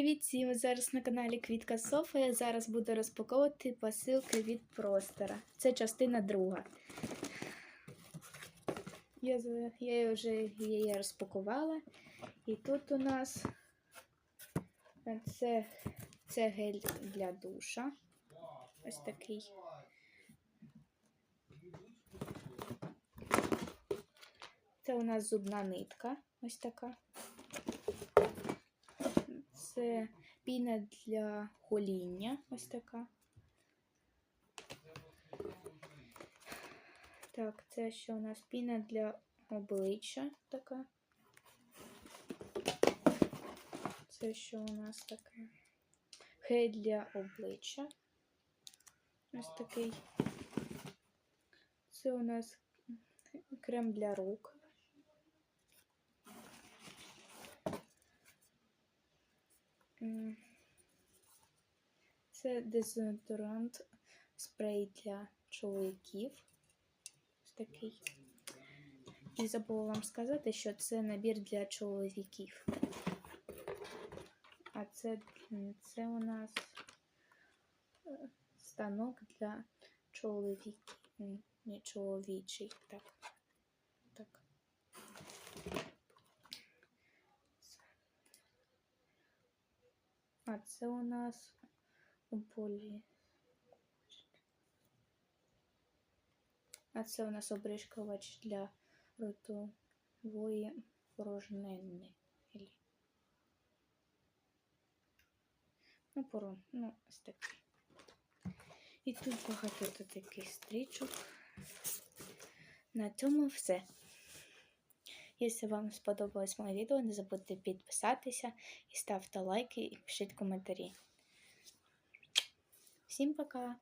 Привіт всім! Ви зараз на каналі Квітка Софа. Я зараз буду розпаковувати посилки від простора. Це частина друга. Я, я вже її розпакувала. І тут у нас е, це, це гель для душа. Ось такий. Це у нас зубна нитка. Ось така. Це піна для гоління. Ось така. Так, це що у нас піна для обличчя така. Це що у нас таке? Гель для обличчя. Ось такий. Це у нас крем для рук. Це дезодорант спрей для чоловіків. Ось такий. І забула вам сказати, що це набір для чоловіків. А це, це у нас е, станок для чоловіків. Не чоловічий. Так. Так. А це у нас полі. А це у нас обришкувач для ротової порожнини. Ну, порон, ну, ось такий. І тут багато таких стрічок. На цьому все. Якщо вам сподобалось моє відео, не забудьте підписатися і ставте лайки і пишіть коментарі. Всім пока!